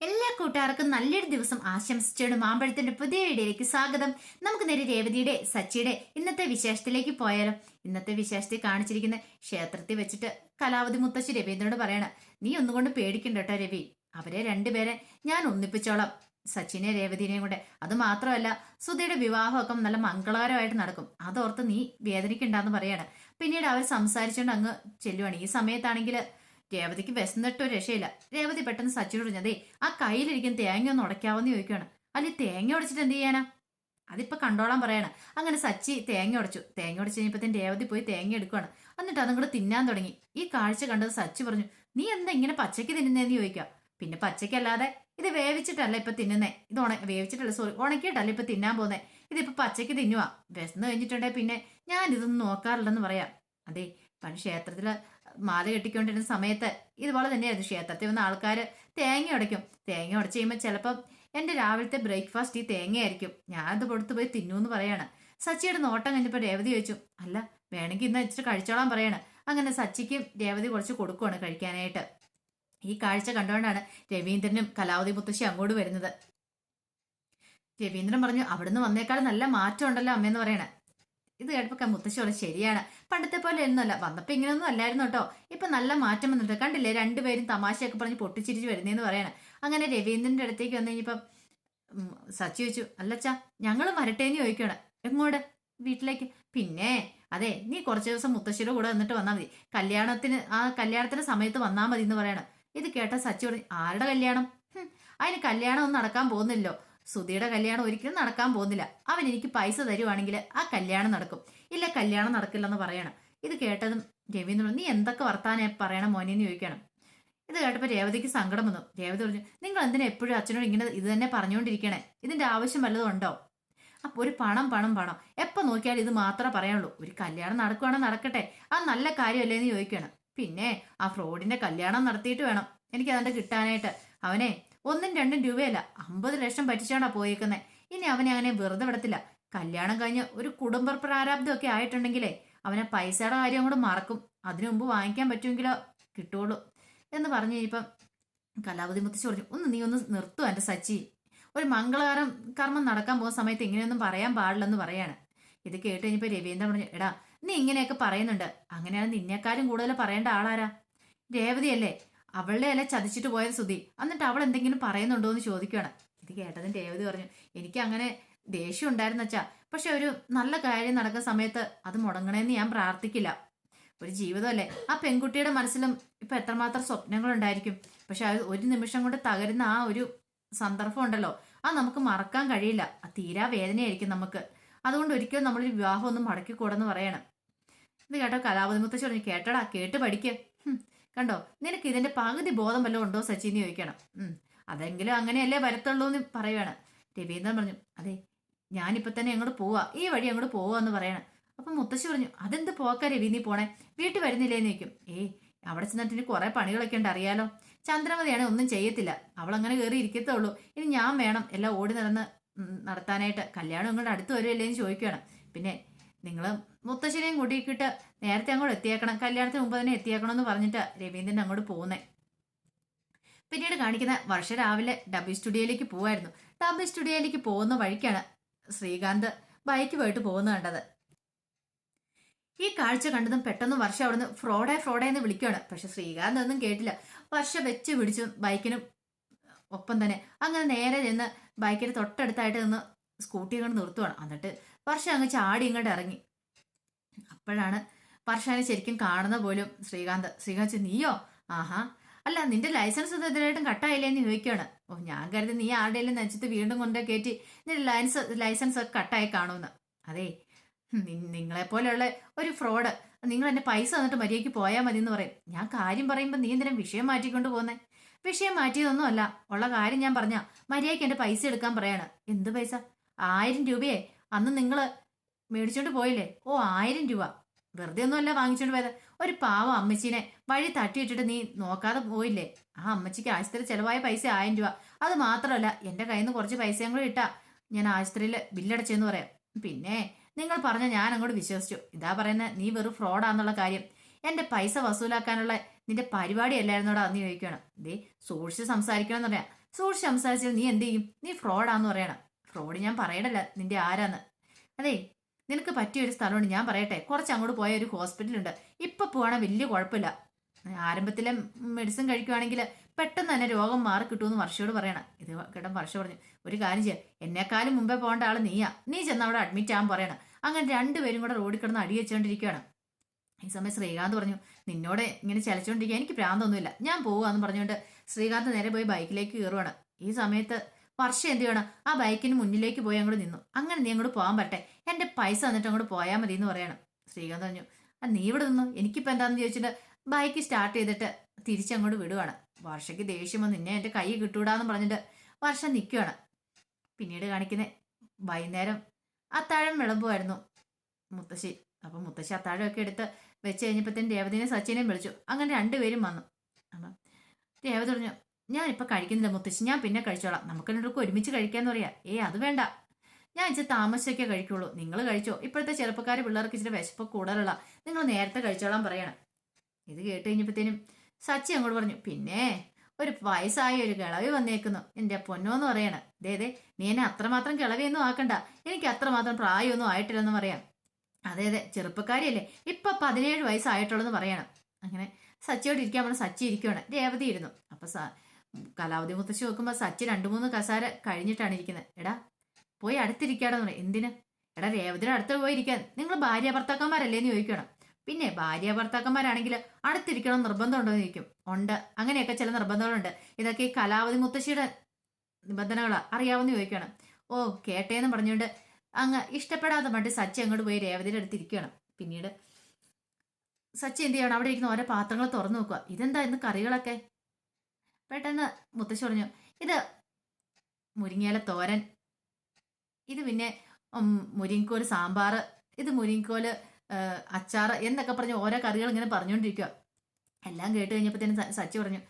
എല്ലാ കൂട്ടുകാർക്കും നല്ലൊരു ദിവസം ആശംസിച്ചോട് മാമ്പഴത്തിന്റെ പുതിയ വീഡിയോയിലേക്ക് സ്വാഗതം. നമുക്ക് നേരെ രേവതിയുടെ സച്ചിയുടെ ഇന്നത്തെ വിശേഷത്തിലേക്ക് പോയാലോ. ഇന്നത്തെ വിശേഷത്തിൽ കാണിച്ചിരിക്കുന്ന ക്ഷേത്രത്തിൽ വെച്ചിട്ട് കലാവതി മുത്തശ്ശി രവീന്ദ്രനോട് പറയണം നീ ഒന്നുകൊണ്ട് പേടിക്കണ്ട കേട്ടോ രവി. അവരെ രണ്ടുപേരെ ഞാൻ ഒന്നിപ്പിച്ചോളാം. സച്ചിനെ രേവതിനെയും കൂടെ അത് മാത്രമല്ല സുധയുടെ വിവാഹമൊക്കെ നല്ല മംഗളകരമായിട്ട് നടക്കും. അതോർത്ത് നീ വേദനിക്കണ്ടെന്ന് പറയാണ്. പിന്നീട് അവർ സംസാരിച്ചുകൊണ്ട് അങ്ങ് ചെല്ലുവാണ്. ഈ സമയത്താണെങ്കിൽ രേവതിക്ക് വിശന്നിട്ടോ രക്ഷയില്ല. രേവതി പെട്ടെന്ന് സച്ചിനോട് പറഞ്ഞതേ ആ കയ്യിലിരിക്കുന്ന തേങ്ങ ഒന്ന് ഉടയ്ക്കാവെന്ന് ചോദിക്കുകയാണ് അല്ലെ തേങ്ങ ഉടച്ചിട്ട് എന്ത് ചെയ്യാനാ? അതിപ്പോ കണ്ടോളാൻ പറയണം. അങ്ങനെ സച്ചി തേങ്ങ ഉടച്ചു. തേങ്ങ ഉടച്ചു കഴിഞ്ഞപ്പത്തേന് രേവതി പോയി തേങ്ങ എടുക്കുകയാണ് എന്നിട്ട് അതും കൂടെ തിന്നാൻ തുടങ്ങി. ഈ കാഴ്ച കണ്ടത് സച്ചി പറഞ്ഞു നീ എന്താ ഇങ്ങനെ പച്ചയ്ക്ക് തിന്നുന്നതെന്ന് ചോദിക്കാം? പിന്നെ പച്ചയ്ക്കല്ലാതെ ഇത് വേവിച്ചിട്ടല്ല ഇപ്പൊ തിന്നുന്നേ. ഇത് ഉണ വേവിച്ചിട്ടല്ല സോറി ഉണക്കിയിട്ടല്ല ഇപ്പൊ തിന്നാൻ പോകുന്നേ ഇതിപ്പോ പച്ചയ്ക്ക് തിന്നുവാ. വിശന്ന് കഴിഞ്ഞിട്ടുണ്ടെ പിന്നെ ഞാൻ ഇതൊന്നും നോക്കാറില്ലെന്ന് പറയാം. അതെ പണ്ട് ക്ഷേത്രത്തിൽ മാല കെട്ടിക്കൊണ്ടിരുന്ന സമയത്ത് ഇതുപോലെ തന്നെയായിരുന്നു ക്ഷേത്രത്തിൽ വന്ന ആൾക്കാർ തേങ്ങ ഉടയ്ക്കും. തേങ്ങ ഉടച്ച് കഴിയുമ്പോൾ ചിലപ്പം എന്റെ രാവിലത്തെ ബ്രേക്ക്ഫാസ്റ്റ് ഈ തേങ്ങയായിരിക്കും. ഞാനത് കൊടുത്തു പോയി തിന്നു എന്ന് പറയാണ്. സച്ചിയുടെ നോട്ടം കഴിഞ്ഞപ്പോൾ രേവതി ചോദിച്ചു അല്ല വേണമെങ്കിൽ ഇന്ന് ഇച്ചിരി കഴിച്ചോളാൻ പറയാണ്. അങ്ങനെ സച്ചിക്കും രേവതി കുറച്ച് കൊടുക്കുവാണ് കഴിക്കാനായിട്ട്. ഈ കാഴ്ച കണ്ടുകൊണ്ടാണ് രവീന്ദ്രനും കലാവതി മുത്തശ്ശി അങ്ങോട്ട് വരുന്നത്. രവീന്ദ്രൻ പറഞ്ഞു അവിടുന്ന് വന്നേക്കാൾ നല്ല മാറ്റം ഉണ്ടല്ലോ അമ്മയെന്ന് പറയണേ. ഇത് കേട്ടപ്പോൾ മുത്തശ്ശി പറഞ്ഞു ശരിയാണ്. പണ്ടത്തെ പോലെ ഒന്നുമല്ല. വന്നപ്പോൾ ഇങ്ങനെയൊന്നും അല്ലായിരുന്നു കേട്ടോ. ഇപ്പൊ നല്ല മാറ്റം വന്നിട്ട് കണ്ടില്ലേ? രണ്ടുപേരും തമാശയൊക്കെ പറഞ്ഞ് പൊട്ടിച്ചിരിച്ച് വരുന്നതെന്ന് പറയാണ്. അങ്ങനെ രവീന്ദ്രന്റെ അടുത്തേക്ക് വന്നു കഴിഞ്ഞപ്പം സച്ചി വെച്ചു അല്ലച്ചാ ഞങ്ങൾ വരട്ടേന്ന് ചോദിക്കണം എങ്ങോട്ട് വീട്ടിലേക്ക്? പിന്നെ അതെ നീ കുറച്ച് ദിവസം മുത്തശ്ശിയുടെ കൂടെ വന്നിട്ട് വന്നാൽ മതി. കല്യാണത്തിന് ആ കല്യാണത്തിന്റെ സമയത്ത് വന്നാൽ മതി എന്ന് പറയണം. ഇത് കേട്ട സച്ചി പറഞ്ഞു ആരുടെ കല്യാണം? അതിന് കല്യാണം ഒന്നും നടക്കാൻ പോകുന്നില്ലോ സുധിയുടെ കല്യാണം ഒരിക്കലും നടക്കാൻ പോകുന്നില്ല. അവൻ എനിക്ക് പൈസ തരുവാണെങ്കിൽ ആ കല്യാണം നടക്കും. ഇല്ല കല്യാണം നടക്കില്ലെന്ന് പറയണം. ഇത് കേട്ടതും രവീന്ദ്രൻ നീ എന്തൊക്കെ വർത്താനെ പറയണം മോനെ? എന്ന് ചോദിക്കണം ഇത് കേട്ടപ്പോൾ രേവതിക്ക് സങ്കടം വന്നു. രേവതി പറഞ്ഞു നിങ്ങൾ എന്തിനാ എപ്പോഴും അച്ഛനോട് ഇങ്ങനെ ഇത് തന്നെ പറഞ്ഞുകൊണ്ടിരിക്കണേ? ഇതിന്റെ ആവശ്യം വല്ലതും ഉണ്ടോ? അപ്പൊ ഒരു പണം പണം പണം. എപ്പോ നോക്കിയാലും ഇത് മാത്രമേ പറയാനുള്ളൂ ഒരു കല്യാണം നടക്കുവാണെങ്കിൽ നടക്കട്ടെ. അത് നല്ല കാര്യമല്ലേ? എന്ന് ചോദിക്കണം പിന്നെ ആ ഫ്രോഡിന്റെ കല്യാണം നടത്തിയിട്ട് വേണം. എനിക്ക് അതിന്റെ കിട്ടാനായിട്ട്. അവനെ ഒന്നും രണ്ടും രൂപയല്ല. അമ്പത് ലക്ഷം പറ്റിച്ചാണോ പോയേക്കുന്നത് ഇനി അവനെ അങ്ങനെ വെറുതെ വിടത്തില്ല. കല്യാണം കഴിഞ്ഞ് ഒരു കുടുംബ പ്രാരാബ്ദമൊക്കെ ആയിട്ടുണ്ടെങ്കിലേ അവനെ പൈസയുടെ കാര്യം കൂടെ മറക്കും. അതിനു മുമ്പ് വാങ്ങിക്കാൻ പറ്റുമെങ്കിലോ കിട്ടുള്ളൂ എന്ന് പറഞ്ഞു ഇപ്പം കലാപതി മുത്തശ്ശി പറഞ്ഞു ഒന്ന് നീ ഒന്ന് നിർത്തു എന്റെ സച്ചി. ഒരു മംഗളകരം കർമ്മം നടക്കാൻ പോകുന്ന സമയത്ത് ഇങ്ങനെയൊന്നും പറയാൻ പാടില്ലെന്ന് പറയാണ്. ഇത് കേട്ട് കഴിഞ്ഞപ്പോൾ രവീന്ദ്രൻ പറഞ്ഞു എടാ നീ ഇങ്ങനെയൊക്കെ പറയുന്നുണ്ട്. അങ്ങനെയാണ് നിന്നെക്കാരും കൂടുതൽ പറയേണ്ട ആളാരാ? രേവതിയല്ലേ. അവളുടെ ഇല ചതിച്ചിട്ട് പോയത് സുധി. എന്നിട്ട് അവൾ എന്തെങ്കിലും പറയുന്നുണ്ടോ എന്ന് ചോദിക്കുകയാണ് ഇത് കേട്ടതിന് രേവതി പറഞ്ഞു എനിക്ക് അങ്ങനെ ദേഷ്യം ഉണ്ടായിരുന്ന വെച്ചാ പക്ഷെ ഒരു നല്ല കാര്യം നടക്കുന്ന സമയത്ത് അത് മുടങ്ങണേന്ന് ഞാൻ പ്രാർത്ഥിക്കില്ല. ഒരു ജീവിതമല്ലേ. ആ പെൺകുട്ടിയുടെ മനസ്സിലും ഇപ്പൊ എത്രമാത്രം സ്വപ്നങ്ങൾ ഉണ്ടായിരിക്കും പക്ഷെ അത് ഒരു നിമിഷം കൊണ്ട് തകരുന്ന ആ ഒരു സന്ദർഭം ഉണ്ടല്ലോ. അത് നമുക്ക് മറക്കാൻ കഴിയില്ല. ആ തീരാ വേദനയായിരിക്കും നമുക്ക്. അതുകൊണ്ട് ഒരിക്കലും നമ്മളൊരു വിവാഹം ഒന്നും മടക്കിക്കൂടെന്ന് പറയണം. ഇത് കേട്ടോ കലാപതി മുത്തശ്ശി പറഞ്ഞു കേട്ടടാ കേട്ട് പഠിക്ക്. കണ്ടോ? നിനക്ക് ഇതിന്റെ പകുതി ബോധം വല്ലതും ഉണ്ടോ സച്ചിന് ചോദിക്കണം. അതെങ്കിലും അങ്ങനെയല്ലേ വരത്തുള്ളൂ എന്ന് പറയുവാണ്. രവീന്ദ്രൻ പറഞ്ഞു അതെ ഞാനിപ്പോ തന്നെ അങ്ങോട്ട് പോവാ. ഈ വഴി അങ്ങോട്ട് പോവാ എന്ന് പറയണം. അപ്പൊ മുത്തശ്ശി പറഞ്ഞു അതെന്ത് പോക്കാ രവി പോണേ? വീട്ടിൽ വരുന്നില്ലേന്ന് ചോദിക്കും. ഏയ് അവിടെ ചെന്നിട്ട് ഇനി കുറെ പണികളൊക്കെ ഉണ്ട് അറിയാലോ. ചന്ദ്രമതിയാണ് ഒന്നും ചെയ്യത്തില്ല. അവൾ അങ്ങനെ കയറി ഇരിക്കത്തേ ഉള്ളൂ ഇനി ഞാൻ വേണം എല്ലാം ഓടി നടന്ന് നടത്താനായിട്ട്. കല്യാണം ഇങ്ങോട്ട് അടുത്ത് വരുമല്ലേ? എന്ന് ചോദിക്കുകയാണ്. പിന്നെ നിങ്ങൾ മുത്തശ്ശിനെയും കൂട്ടിക്കിട്ട് നേരത്തെ അങ്ങോട്ട് എത്തിയേക്കണം. കല്യാണത്തിന് മുമ്പ് തന്നെ എത്തിയേക്കണം എന്ന് പറഞ്ഞിട്ട് രവീന്ദ്രൻ അങ്ങോട്ട് പോകുന്നേ പിന്നീട് കാണിക്കുന്ന വർഷ രാവിലെ ഡബിൾ സ്റ്റുഡിയോയിലേക്ക് പോവായിരുന്നു. ഡബിൾ സ്റ്റുഡിയോയിലേക്ക് പോകുന്ന വഴിക്കാണ് ശ്രീകാന്ത് ബൈക്ക് പോയിട്ട് പോകുന്നത് കണ്ടത്. ഈ കാഴ്ച കണ്ടതും പെട്ടെന്ന് വർഷ അവിടുന്ന് ഫ്രോഡേ ഫ്രോഡേ എന്ന് വിളിക്കുകയാണ് പക്ഷെ ശ്രീകാന്ത് ഒന്നും കേട്ടില്ല. വർഷ വെച്ച് പിടിച്ചു ബൈക്കിനും ഒപ്പം തന്നെ. അങ്ങനെ നേരെ ചെന്ന് ബൈക്കിന് തൊട്ടടുത്തായിട്ട് നിന്ന് സ്കൂട്ടി കൊണ്ട് നിർത്തുവാണ്. എന്നിട്ട് വർഷ അങ്ങ് ചാടി ഇങ്ങോട്ട് ഇറങ്ങി. അപ്പോഴാണ് വർഷാനെ ശരിക്കും കാണുന്ന പോലും ശ്രീകാന്ത്. ശ്രീകാന്ത് നീയോ? ആഹാ. അല്ല നിന്റെ ലൈസൻസ് ഒന്നും ഇതിനായിട്ടും കട്ടായില്ലേ എന്ന് ചോദിക്കുകയാണ്. ഓ ഞാൻ കരുതി നീ ആരുടെയെങ്കിലും നെഞ്ചത്ത് വീണ്ടും കൊണ്ടേ കയറ്റി നിന്റെ ലൈസൻസ് ലൈസൻസ് ഒക്കെ കട്ടായി കാണുമെന്ന്. അതേ നിങ്ങളെപ്പോലെയുള്ള ഒരു ഫ്രോഡ് നിങ്ങൾ എന്റെ പൈസ തന്നിട്ട് മര്യാദയ്ക്ക് പോയാൽ മതി എന്ന് പറയും. ഞാൻ കാര്യം പറയുമ്പോൾ നീ എന്തിനും വിഷയം മാറ്റിക്കൊണ്ട് പോകുന്നേ? വിഷയം മാറ്റിയതൊന്നും അല്ല ഉള്ള കാര്യം ഞാൻ പറഞ്ഞ മര്യാദയ്ക്ക് എന്റെ പൈസ എടുക്കാൻ പറയാണ്. എന്ത് പൈസ? ആയിരം രൂപയെ. അന്ന് നിങ്ങൾ മേടിച്ചോണ്ട് പോയില്ലേ? ഓ ആയിരം രൂപ. വെറുതെ ഒന്നുമല്ല വാങ്ങിച്ചോണ്ട് പോയത്. ഒരു പാവം അമ്മച്ചീനെ വഴി തട്ടിയിട്ടിട്ട് നീ നോക്കാതെ പോയില്ലേ? ആ അമ്മച്ചിക്ക് ആശുപത്രി ചെലവായ പൈസ ആയിരം രൂപ. അത് മാത്രമല്ല എന്റെ കയ്യിൽ നിന്ന് കുറച്ച് പൈസയും കൂടെ ഇട്ടാ ഞാൻ ആശുപത്രിയിൽ ബില്ലടച്ചെന്ന് പറയാം. പിന്നെ നിങ്ങൾ പറഞ്ഞ ഞാൻ അങ്ങോട്ട് വിശ്വസിച്ചു. ഇതാ പറയുന്ന നീ വെറും ഫ്രോഡാന്നുള്ള കാര്യം. എന്റെ പൈസ വസൂലാക്കാനുള്ള നിന്റെ പരിപാടി അല്ലായിരുന്നോടാ നീ ചോദിക്കണം ദേ സൂക്ഷിച്ച് സംസാരിക്കണം എന്ന് പറയാം. സൂക്ഷിച്ച് സംസാരിച്ചാൽ നീ എന്ത് ചെയ്യും? നീ ഫ്രോഡാന്ന് പറയണം. ഫ്രോഡ് ഞാൻ പറയണല്ല നിന്റെ ആരാന്ന്. അതെ നിനക്ക് പറ്റിയ ഒരു സ്ഥലമുണ്ട് ഞാൻ പറയട്ടെ. കുറച്ച് അങ്ങോട്ട് പോയ ഒരു ഹോസ്പിറ്റലുണ്ട്. ഇപ്പൊ പോകണം വലിയ കുഴപ്പമില്ല. ആരംഭത്തിലെ മെഡിസിൻ കഴിക്കുവാണെങ്കിൽ പെട്ടെന്ന് തന്നെ രോഗം മാറി കിട്ടുമെന്ന് വർഷയോട് പറയണം. ഇത് കേട്ടൻ വർഷ പറഞ്ഞു ഒരു കാര്യം ചെയ്യാം. എന്നെക്കാളും മുമ്പേ പോകേണ്ട ആൾ നീയാ. നീ ചെന്ന് അവിടെ അഡ്മിറ്റ് ആകാൻ പറയണം. അങ്ങനെ രണ്ടുപേരും കൂടെ റോഡിൽ കിടന്ന് അടി വെച്ചുകൊണ്ടിരിക്കുകയാണ് ഈ സമയം ശ്രീകാന്ത് പറഞ്ഞു നിന്നോട് ഇങ്ങനെ ചലച്ചുകൊണ്ടിരിക്കുക എനിക്ക് പ്രാന്തൊന്നുമില്ല ഞാൻ പോവാന്ന് പറഞ്ഞുകൊണ്ട് ശ്രീകാന്ത് നേരെ പോയി ബൈക്കിലേക്ക് കയറുവാണ് ഈ സമയത്ത് വർഷം എന്ത് ചെയ്യണം? ആ ബൈക്കിന് മുന്നിലേക്ക് പോയി അങ്ങോട്ട് നിന്നു. അങ്ങനെ നീ അങ്ങോട്ട് പോകാൻ പറ്റേ. എന്റെ പൈസ വന്നിട്ട് അങ്ങോട്ട് പോയാൽ മതി എന്ന് പറയണം. ശ്രീകാന്ത് പറഞ്ഞു ആ നീ ഇവിടെ നിന്നു? എനിക്കിപ്പോൾ എന്താണെന്ന് ചോദിച്ചിട്ട് ബൈക്ക് സ്റ്റാർട്ട് ചെയ്തിട്ട് തിരിച്ചങ്ങോട്ട് വിടുവാണ്. വർഷയ്ക്ക് ദേഷ്യം വന്ന് നിന്നെ എന്റെ കൈ കിട്ടൂടാന്ന് പറഞ്ഞിട്ട് വർഷം നിൽക്കുവാണ് പിന്നീട് കാണിക്കുന്നേ വൈകുന്നേരം അത്താഴം വിളമ്പുമായിരുന്നു മുത്തശ്ശി. അപ്പം മുത്തശ്ശി അത്താഴമൊക്കെ എടുത്ത് വെച്ച് കഴിഞ്ഞപ്പോഴത്തേനും രേവതിനെ സച്ചിനെയും വിളിച്ചു. അങ്ങനെ രണ്ടുപേരും വന്നു. അപ്പം രേവതി പറഞ്ഞു ഞാനിപ്പോൾ കഴിക്കുന്നില്ല മുത്തശ്ശി ഞാൻ പിന്നെ കഴിച്ചോളാം. നമുക്ക് രണ്ടുപേർക്കും ഒരുമിച്ച് കഴിക്കാന്ന് പറയാ. ഏ അത് വേണ്ട. ഞാൻ ഇച്ചിരി താമസിച്ചൊക്കെ കഴിക്കുള്ളൂ. നിങ്ങൾ കഴിച്ചോ. ഇപ്പോഴത്തെ ചെറുപ്പക്കാർ പിള്ളേർക്ക് ഇച്ചിരി വിശപ്പ് കൂടുതലുള്ള നിങ്ങൾ നേരത്തെ കഴിച്ചോളാൻ പറയണം. ഇത് കേട്ട് കഴിഞ്ഞപ്പോഴത്തേനും സച്ചി അങ്ങോട്ട് പറഞ്ഞു പിന്നെ ഒരു വയസ്സായ ഒരു കിളവി വന്നേക്കുന്നു. എന്റെ പൊന്നോന്ന് പറയണം. ദേ നീ എന്നെ അത്രമാത്രം കിളവിയൊന്നും ആക്കണ്ട. എനിക്ക് അത്രമാത്രം പ്രായമൊന്നും ആയിട്ടില്ലെന്ന് പറയാം. അതെ അതെ ചെറുപ്പക്കാരിയല്ലേ. ഇപ്പൊ പതിനേഴ് വയസ്സായിട്ടുള്ളെന്ന് പറയണം. അങ്ങനെ സച്ചിയോട് ഇരിക്കാൻ പറഞ്ഞ സച്ചി ഇരിക്കുവാണ്. രേവതി ഇരുന്നു. അപ്പൊ സ കലാവതി മുത്തശ്ശി നോക്കുമ്പോൾ സച്ചി രണ്ടു മൂന്ന് കസാര കഴിഞ്ഞിട്ടാണ് ഇരിക്കുന്നത് എടാ പോയി അടുത്തിരിക്കാടെന്ന് പറയും. എന്തിന്? എടാ രേവതിയുടെ അടുത്ത് പോയി ഇരിക്കാൻ നിങ്ങൾ ഭാര്യ ഭർത്താക്കന്മാരല്ലേ എന്ന് ചോദിക്കണം. പിന്നെ ഭാര്യ ഭർത്താക്കന്മാരാണെങ്കിൽ അടുത്തിരിക്കണം നിർബന്ധമുണ്ടോ എന്ന് ചോദിക്കും. ഉണ്ട്. അങ്ങനെയൊക്കെ ചില നിർബന്ധങ്ങളുണ്ട്. ഇതൊക്കെ ഈ കലാവതി മുത്തശ്ശിയുടെ നിബന്ധനകളാ. അറിയാവുന്ന ചോദിക്കണം. ഓ കേട്ടേന്ന് പറഞ്ഞുകൊണ്ട് അങ്ങ് ഇഷ്ടപ്പെടാതെ മട്ടി സച്ചി അങ്ങോട്ട് പോയി രേവതിയുടെ അടുത്ത് ഇരിക്കുകയാണ്. പിന്നീട് സച്ചി എന്ത് ചെയ്യണം? അവിടെ ഇരിക്കുന്ന ഓരോ പാത്രങ്ങൾ തുറന്നു നോക്കുക ഇതെന്താ ഇന്ന് കറികളൊക്കെ? പെട്ടെന്ന് മുത്തശ്ശി പറഞ്ഞു ഇത് മുരിങ്ങയില തോരൻ. ഇത് പിന്നെ ഉം, മുരിങ്ങക്കോൽ സാമ്പാർ ഇത് മുരിങ്ങക്കോൽ അച്ചാർ എന്നൊക്കെ പറഞ്ഞ് ഓരോ കറികൾ ഇങ്ങനെ പറഞ്ഞുകൊണ്ടിരിക്കുക എല്ലാം കേട്ട് കഴിഞ്ഞപ്പോഴത്തേനും സച്ചി പറഞ്ഞു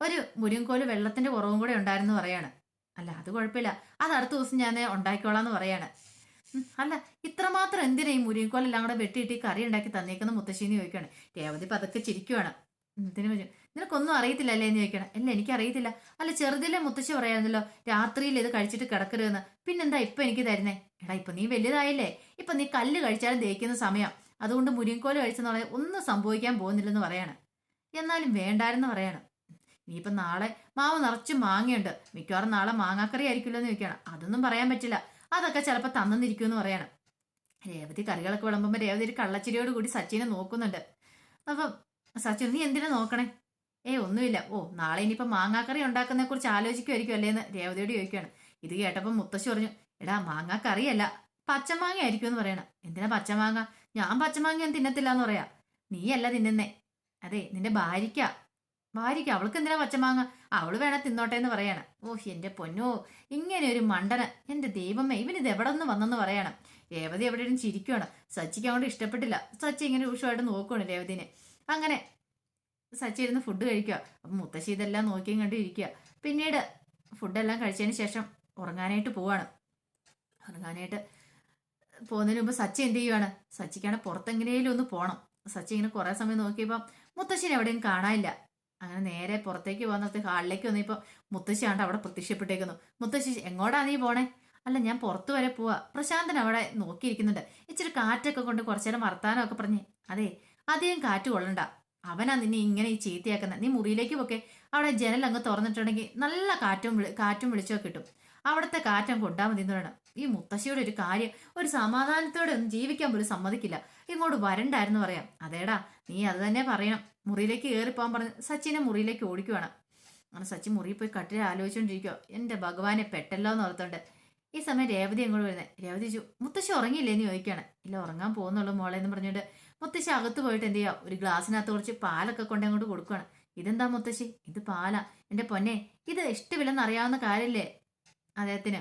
ഒരു മുരിങ്ങക്കോൽ വെള്ളത്തിന്റെ കുറവും കൂടെ ഉണ്ടായിരുന്നു പറയാണ്. അല്ല അത് കുഴപ്പമില്ല. അത് അടുത്ത ദിവസം ഞാൻ ഉണ്ടാക്കിക്കോളാം എന്ന് പറയാണ് അല്ല ഇത്രമാത്രം എന്തിനാ ഈ മുരിങ്ങക്കോലെല്ലാം കൂടെ വെട്ടിയിട്ട് കറി ഉണ്ടാക്കി തന്നേക്കുന്ന? മുത്തശ്ശീന്ന് ചോദിക്കുകയാണ്. രേവതി പതൊക്കെ ചിരിക്കുവാണ്. എന്തിനു നിനക്കൊന്നും അറിയത്തില്ലല്ലേ എന്ന് ചോദിക്കണം. അല്ല എനിക്കറിയത്തില്ല. അല്ല ചെറുതിലെ മുത്തശ്ശി പറയായിരുന്നല്ലോ രാത്രിയിൽ ഇത് കഴിച്ചിട്ട് കിടക്കരുതെന്ന്. പിന്നെന്താ ഇപ്പൊ എനിക്ക് തരുന്നേ? എടാ ഇപ്പൊ നീ വലുതായില്ലേ? ഇപ്പൊ നീ കല്ല് കഴിച്ചാലും ദഹിക്കുന്ന സമയം. അതുകൊണ്ട് മുരിങ്ങക്കോൽ കഴിച്ചെന്ന് പറയാൻ ഒന്നും സംഭവിക്കാൻ പോകുന്നില്ലെന്ന് പറയാണ്. എന്നാലും വേണ്ടായിരുന്നു പറയാണ്. ഇനിയിപ്പം നാളെ മാവ് നിറച്ച് മാങ്ങയുണ്ട്. മിക്കവാറും നാളെ മാങ്ങാക്കറി ആയിരിക്കുമല്ലോ എന്ന് ചോദിക്കണം. അതൊന്നും പറയാൻ പറ്റില്ല. അതൊക്കെ ചിലപ്പോൾ തന്നിരിക്കുമെന്ന് പറയണം. രേവതി കറികളൊക്കെ വിളമ്പുമ്പോൾ രേവതി ഒരു കള്ളച്ചിരിയോട് കൂടി സച്ചിനെ നോക്കുന്നുണ്ട്. അപ്പം സച്ചിൻ നീ എന്തിനാ നോക്കണേ? ഏ ഒന്നുമില്ല. ഓ നാളെ ഇനിയിപ്പോൾ മാങ്ങാക്കറി ഉണ്ടാക്കുന്നതിനെ കുറിച്ച് ആലോചിക്കുമായിരിക്കും അല്ലേന്ന് രേവതിയോട് ചോദിക്കുകയാണ് ഇത് കേട്ടപ്പോൾ മുത്തശ്ശി പറഞ്ഞു എടാ മാങ്ങാക്കറിയല്ല പച്ചമാങ്ങ ആയിരിക്കും എന്ന് പറയണം. എന്തിനാ പച്ചമാങ്ങ? ഞാൻ പച്ചമാങ്ങ ഒന്നും തിന്നത്തില്ല എന്ന് പറയാ. നീയല്ല തിന്നുന്നേ. അതെ നിന്റെ ഭാര്യയ്ക്കാ. ഭാര്യയ്ക്ക് അവൾക്ക് എന്തിനാ പച്ചമാങ്ങ? അവൾ വേണ തിന്നോട്ടെ എന്ന് പറയണം. ഓഹ് എന്റെ പൊന്നോ ഇങ്ങനെ ഒരു മണ്ടന് എന്റെ ദൈവമേ ഇത് എവിടെ നിന്ന് വന്നെന്ന് പറയണം. രേവതി എവിടെയും ചിരിക്കുകയാണ് സച്ചിക്ക് അങ്ങോട്ട് ഇഷ്ടപ്പെട്ടില്ല. സച്ചി ഇങ്ങനെ രൂക്ഷമായിട്ട് നോക്കുകയാണ് രേവതിനെ. അങ്ങനെ സച്ചി ഇരുന്ന് ഫുഡ് കഴിക്കുക. അപ്പം മുത്തശ്ശി ഇതെല്ലാം നോക്കിയും കണ്ടിരിക്കുക പിന്നീട് ഫുഡെല്ലാം കഴിച്ചതിന് ശേഷം ഉറങ്ങാനായിട്ട് പോവാണ്. ഉറങ്ങാനായിട്ട് പോകുന്നതിന് മുമ്പ് സച്ചി എന്ത് ചെയ്യുവാണ്? സച്ചിക്കാണ് പുറത്തെങ്ങനെയും ഒന്ന് പോകണം സച്ചി ഇങ്ങനെ കുറേ സമയം നോക്കിയപ്പോൾ മുത്തശ്ശിനെ എവിടെയും കാണാനില്ല. അങ്ങനെ നേരെ പുറത്തേക്ക് പോകുന്നിടത്ത് ഹാളിലേക്ക് വന്നപ്പോൾ മുത്തശ്ശി ആണ്ട് അവിടെ പ്രത്യക്ഷപ്പെട്ടേക്കുന്നു. മുത്തശ്ശി എങ്ങോട്ടാ നീ പോണേ? അല്ല ഞാൻ പുറത്തു വരെ പോവാ. പ്രശാന്തൻ അവിടെ നോക്കിയിരിക്കുന്നുണ്ട്. ഇച്ചിരി കാറ്റൊക്കെ കൊണ്ട് കുറച്ചേരം വർത്താനം ഒക്കെ പറഞ്ഞ് അതെ അധികം കാറ്റ് കൊള്ളണ്ട. അവനാ നിന്നെ ഇങ്ങനെ ഈ ചീത്തയാക്കുന്നത് നീ മുറിയിലേക്ക് പോക്കെ. അവിടെ ജനൽ അങ്ങ് തുറന്നിട്ടുണ്ടെങ്കിൽ നല്ല കാറ്റും കാറ്റും വിളിച്ചോ കിട്ടും. അവിടുത്തെ കാറ്റം കൊണ്ടാ മതി എന്ന് ഈ മുത്തശ്ശിയുടെ ഒരു കാര്യം ഒരു സമാധാനത്തോടെ ഒന്നും ജീവിക്കാൻ പോലും സമ്മതിക്കില്ല. ഇങ്ങോട്ട് വരണ്ടായിരുന്നു പറയാം. അതേടാ നീ അത് തന്നെ പറയണം. മുറിയിലേക്ക് കയറിപ്പോകാൻ പറഞ്ഞ് സച്ചിനെ മുറിയിലേക്ക് ഓടിക്കുവാണ് അങ്ങനെ സച്ചിൻ മുറിയിൽ പോയി കട്ടിൽ ആലോചിച്ചുകൊണ്ടിരിക്കുക എന്റെ ഭഗവാനെ പെട്ടല്ലോ എന്ന് ഓർത്തോണ്ട്. ഈ സമയം രേവതി അങ്ങോട്ട് വരുന്നത് രേവതി ചോ മുത്തശ്ശി ഉറങ്ങിയില്ലേ? എന്ന് ചോദിക്കുകയാണ്. ഇല്ല ഉറങ്ങാൻ പോകുന്നുള്ളൂ മോളെ എന്ന് പറഞ്ഞുകൊണ്ട് മുത്തശ്ശി അകത്ത് പോയിട്ട് എന്ത് ചെയ്യുക ഒരു ഗ്ലാസ്സിനകത്ത് കുറച്ച് പാലൊക്കെ കൊണ്ട് കൊടുക്കുകയാണ് ഇതെന്താ മുത്തശ്ശി? ഇത് പാലാ. എന്റെ പൊന്നെ ഇത് ഇഷ്ടമില്ലെന്ന് അറിയാവുന്ന കാര്യമില്ലേ അദ്ദേഹത്തിന്.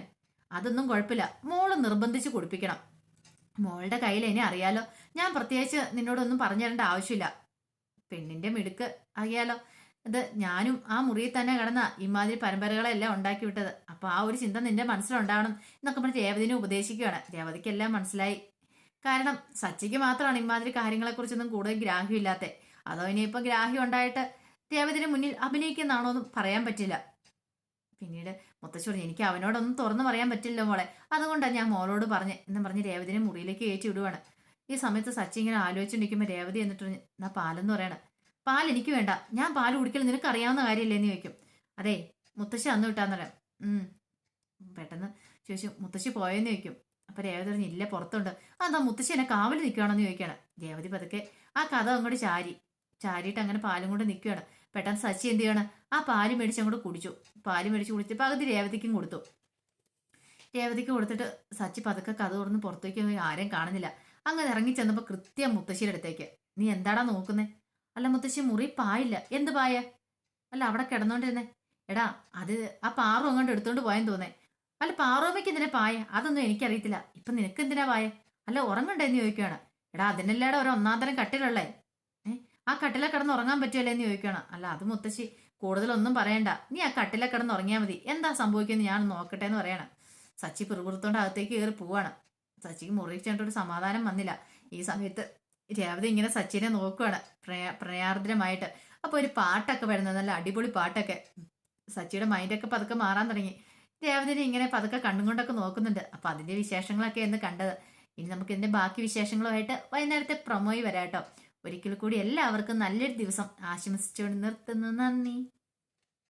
അതൊന്നും കുഴപ്പമില്ല. മോൾ നിർബന്ധിച്ച് കുടിപ്പിക്കണം. മോളുടെ കയ്യിൽ ഇനി അറിയാലോ. ഞാൻ പ്രത്യേകിച്ച് നിന്നോടൊന്നും പറഞ്ഞു തരേണ്ട ആവശ്യമില്ല. പെണ്ണിന്റെ മിടുക്ക് അറിയാലോ. ഇത് ഞാനും ആ മുറിയിൽ തന്നെ കിടന്ന ഇമാതിരി പരമ്പരകളെല്ലാം ഉണ്ടാക്കി വിട്ടത് അപ്പൊ ആ ഒരു ചിന്ത നിന്റെ മനസ്സിലുണ്ടാവണം എന്നൊക്കെ പറഞ്ഞ് രേവതിനെ ഉപദേശിക്കുകയാണ് രേവതിക്കെല്ലാം മനസ്സിലായി. കാരണം സച്ചിക്ക് മാത്രമാണ് ഇമാതിരി കാര്യങ്ങളെക്കുറിച്ചൊന്നും കൂടുതൽ ഗ്രാഹ്യമില്ലാത്ത. അതോ ഇനിയിപ്പോ ഗ്രാഹ്യം ഉണ്ടായിട്ട് രേവതിന് മുന്നിൽ അഭിനയിക്കുന്നതാണോ എന്ന് പറയാൻ പറ്റില്ല. പിന്നീട് മുത്തശ്ശൂർ എനിക്ക് അവനോടൊന്നും തുറന്നു പറയാൻ പറ്റില്ല മോളെ. അതുകൊണ്ടാണ് ഞാൻ മോളോട് പറഞ്ഞ് എന്ന് പറഞ്ഞ് രേവതിനെ മുറിയിലേക്ക് കയറ്റി വിടുവാണ്. ഈ സമയത്ത് സച്ചി ഇങ്ങനെ ആലോചിച്ചുകൊണ്ടിരിക്കുമ്പോൾ രേവതി എന്നിട്ട് എന്നാ പാലെന്ന് പറയണം. പാൽ എനിക്ക് വേണ്ട. ഞാൻ പാൽ കുടിക്കൽ നിനക്ക് അറിയാവുന്ന കാര്യമില്ലേ എന്ന് ചോദിക്കും. അതെ മുത്തശ്ശി അന്ന് വിട്ടാന്ന് പറയാം. പെട്ടെന്ന് ചോദിച്ചു മുത്തശ്ശി പോയെന്ന് ചോദിക്കും. അപ്പൊ രേവതി ഇല്ല പുറത്തുണ്ട്. അതാ മുത്തശ്ശി എന്നെ കാവൽ നിൽക്കുകയാണെന്ന് ചോദിക്കുകയാണ്. രേവതി പതുക്കെ ആ കഥ അങ്ങോട്ട് ചാരി. ചാരിയിട്ട് അങ്ങനെ പാലും കൊണ്ട് നിൽക്കുകയാണ് പെട്ടെന്ന് സച്ചി എന്ത് ചെയ്യാണ്? ആ പാൽ മേടിച്ച് അങ്ങോട്ട് കുടിച്ചു. പാൽ മേടിച്ച് കുടിച്ച് പകുതി രേവതിക്കും കൊടുത്തു. രേവതിക്ക് കൊടുത്തിട്ട് സച്ചി പതുക്കെ കഥ തുറന്ന് പുറത്തേക്ക് ആരെയും കാണുന്നില്ല. അങ്ങനെ ഇറങ്ങി ചെന്നപ്പോൾ കൃത്യം മുത്തശ്ശിയുടെ അടുത്തേക്ക്. നീ എന്താടാ നോക്കുന്നേ? അല്ല മുത്തശ്ശി മുറി പായില്ല. എന്ത് പായ? അല്ല അവിടെ കിടന്നോണ്ടിരുന്നേ. എടാ അത് ആ പാറു അങ്ങോട്ട് എടുത്തോണ്ട് പോയെന്ന് തോന്നേ. അല്ല പാറോമയ്ക്ക് എന്തിനാ പായ? അതൊന്നും എനിക്കറിയത്തില്ല. ഇപ്പൊ നിനക്ക് എന്തിനാ പായ? അല്ല ഉറങ്ങണ്ടേ എന്ന് ചോദിക്കുകയാണ് എടാ അതിനല്ലാടെ ഒരു ഒന്നാം തരം കട്ടിലുള്ളേ? ആ കട്ടിലെ കിടന്ന് ഉറങ്ങാൻ പറ്റുമല്ലേ എന്ന് ചോദിക്കുകയാണ് അല്ല അത് മുത്തശ്ശി കൂടുതലൊന്നും പറയണ്ട. നീ ആ കട്ടിലെ കിടന്ന് ഉറങ്ങിയാൽ മതി. എന്താ സംഭവിക്കുന്നത് ഞാൻ നോക്കട്ടെ എന്ന് പറയണം. സച്ചി പിറുപിറുത്തോണ്ട് അകത്തേക്ക് കയറി പോവാണ്. സച്ചിക്ക് മുറി ചെന്നിട്ടൊരു സമാധാനം വന്നില്ല. ഈ സമയത്ത് രേവതി ഇങ്ങനെ സച്ചിനെ നോക്കുകയാണ് പ്രയാ പ്രയാർദ്രമായിട്ട്. അപ്പൊ ഒരു പാട്ടൊക്കെ വരുന്നത് നല്ല അടിപൊളി പാട്ടൊക്കെ. സച്ചിയുടെ മൈൻഡൊക്കെ പതുക്കെ മാറാൻ തുടങ്ങി. രേവതിനെ ഇങ്ങനെ പതുക്കെ കണ്ണും കൊണ്ടൊക്കെ നോക്കുന്നുണ്ട്. അപ്പൊ അതിന്റെ വിശേഷങ്ങളൊക്കെ എന്ന് കണ്ടത്. ഇനി നമുക്ക് ഇതിന്റെ ബാക്കി വിശേഷങ്ങളുമായിട്ട് വൈകുന്നേരത്തെ പ്രൊമോയി വരാട്ടോ ഒരിക്കൽ കൂടി എല്ലാവർക്കും നല്ലൊരു ദിവസം ആശംസിച്ചുകൊണ്ട് നിർത്തുന്നു. നന്ദി.